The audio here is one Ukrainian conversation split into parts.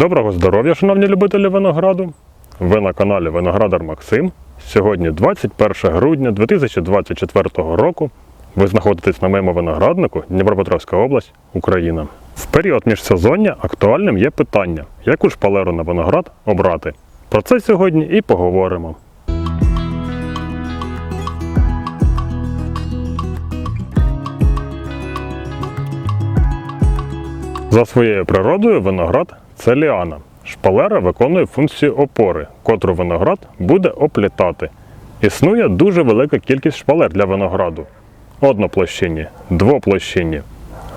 Доброго здоров'я, шановні любителі винограду! Ви на каналі Виноградар Максим. Сьогодні 21 грудня 2024 року. Ви знаходитесь на моєму винограднику Дніпропетровська область, Україна. В період міжсезоння актуальним є питання, яку шпалеру на виноград обрати. Про це сьогодні і поговоримо. За своєю природою виноград це ліана. Шпалера виконує функцію опори, котру виноград буде оплітати. Існує дуже велика кількість шпалер для винограду. Одноплощинні, двоплощинні,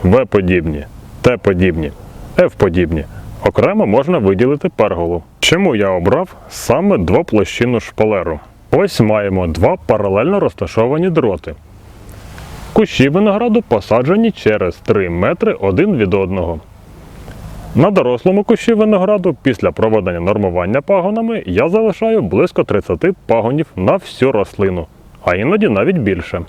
В-подібні, Т-подібні, Ф-подібні. Окремо можна виділити перголу. Чому я обрав саме двоплощинну шпалеру? Ось маємо два паралельно розташовані дроти. Кущі винограду посаджені через 3 метри один від одного. На дорослому кущі винограду після проведення нормування пагонами я залишаю близько 30 пагонів на всю рослину, а іноді навіть більше.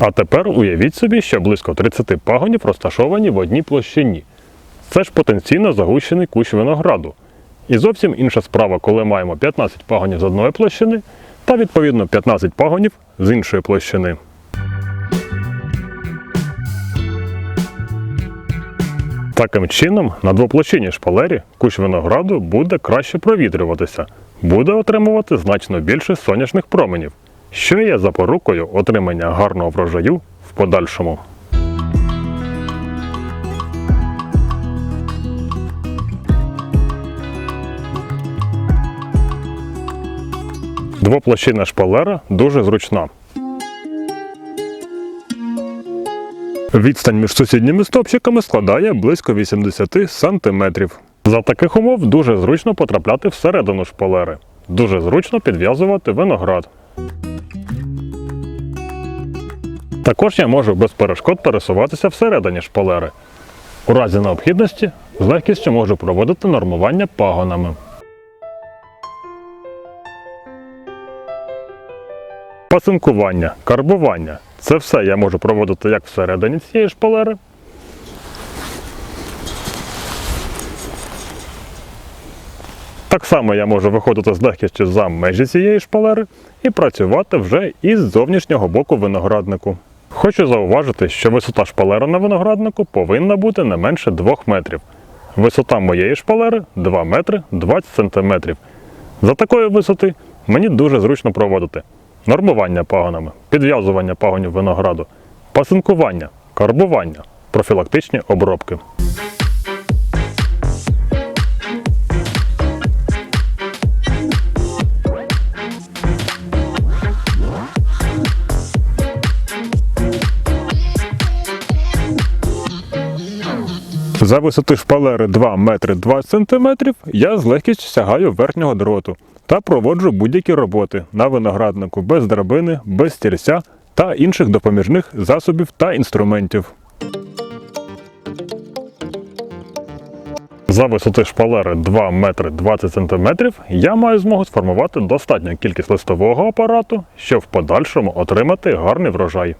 А тепер уявіть собі, що близько 30 пагонів розташовані в одній площині. Це ж потенційно загущений кущ винограду. І зовсім інша справа, коли маємо 15 пагонів з одної площини та відповідно 15 пагонів з іншої площини. Таким чином, на двоплощинній шпалері кущ винограду буде краще провітрюватися, буде отримувати значно більше сонячних променів, що є запорукою отримання гарного врожаю в подальшому. Двоплощинна шпалера дуже зручна. Відстань між сусідніми стовпчиками складає близько 80 см. За таких умов дуже зручно потрапляти всередину шпалери. Дуже зручно підв'язувати виноград. Також я можу без перешкод пересуватися всередині шпалери. У разі необхідності з легкістю можу проводити нормування пагонами. Пасинкування, карбування. Це все я можу проводити як всередині цієї шпалери. Так само я можу виходити з легкістю за межі цієї шпалери і працювати вже із зовнішнього боку винограднику. Хочу зауважити, що висота шпалери на винограднику повинна бути не менше 2 метрів. Висота моєї шпалери 2 метри 20 сантиметрів. За такої висоти мені дуже зручно проводити нормування пагонами, підв'язування пагонів винограду, пасинкування, карбування, профілактичні обробки. За висоти шпалери 2 метри 20 сантиметрів я з легкістю сягаю верхнього дроту та проводжу будь-які роботи на винограднику без драбини, без стільця та інших допоміжних засобів та інструментів. За висоти шпалери 2 метри 20 сантиметрів я маю змогу сформувати достатню кількість листового апарату, щоб в подальшому отримати гарний врожай.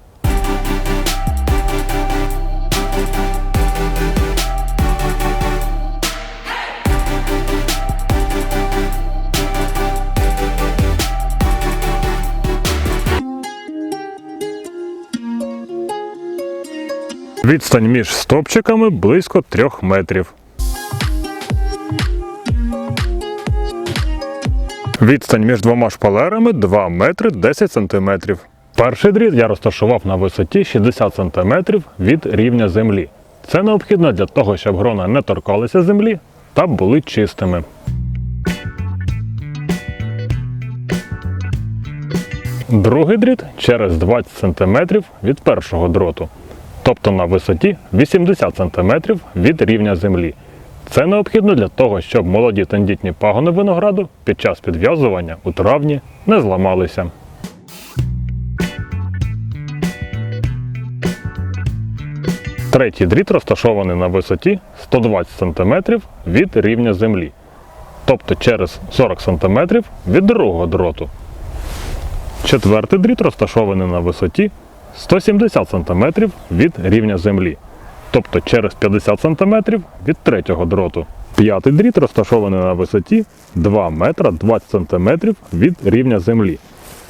Відстань між стовпчиками близько 3 метрів. Відстань між двома шпалерами 2 метри 10 сантиметрів. Перший дріт я розташував на висоті 60 сантиметрів від рівня землі. Це необхідно для того, щоб грона не торкалися землі та були чистими. Другий дріт через 20 см від першого дроту, тобто на висоті 80 см від рівня землі. Це необхідно для того, щоб молоді тендітні пагони винограду під час підв'язування у травні не зламалися. Третій дріт розташований на висоті 120 см від рівня землі. тобто через 40 см від другого дроту. Четвертий дріт розташований на висоті 170 см від рівня землі, тобто через 50 см від третього дроту. П'ятий дріт розташований на висоті 2 метра 20 см від рівня землі,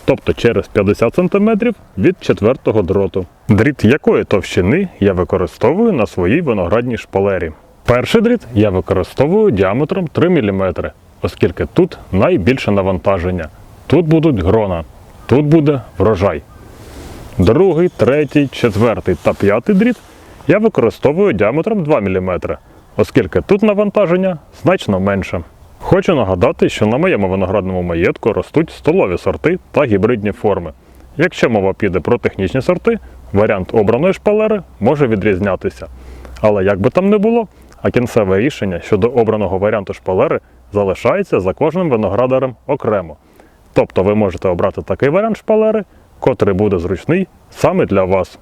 тобто через 50 см від четвертого дроту. Дріт якої товщини я використовую на своїй виноградній шпалері. Перший дріт я використовую діаметром 3 мм, оскільки тут найбільше навантаження. Тут будуть грона, тут буде врожай. Другий, третій, четвертий та п'ятий дріт я використовую діаметром 2 мм, оскільки тут навантаження значно менше. Хочу нагадати, що на моєму виноградному маєтку ростуть столові сорти та гібридні форми. Якщо мова піде про технічні сорти, варіант обраної шпалери може відрізнятися. Але як би там не було, а кінцеве рішення щодо обраного варіанту шпалери залишається за кожним виноградарем окремо. Тобто ви можете обрати такий варіант шпалери, котрий буде зручний саме для вас.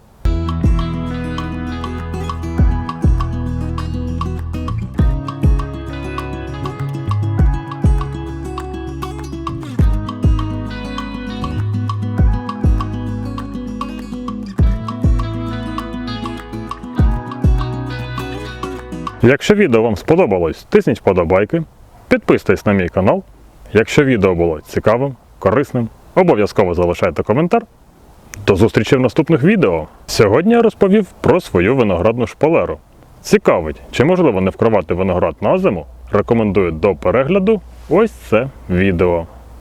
Якщо відео вам сподобалось, тисніть вподобайки, підписуйтесь на мій канал. Якщо відео було цікавим, корисним, обов'язково залишайте коментар. До зустрічі в наступних відео. Сьогодні я розповів про свою виноградну шпалеру. Цікавить, чи можливо не вкривати виноград на зиму? Рекомендую до перегляду ось це відео.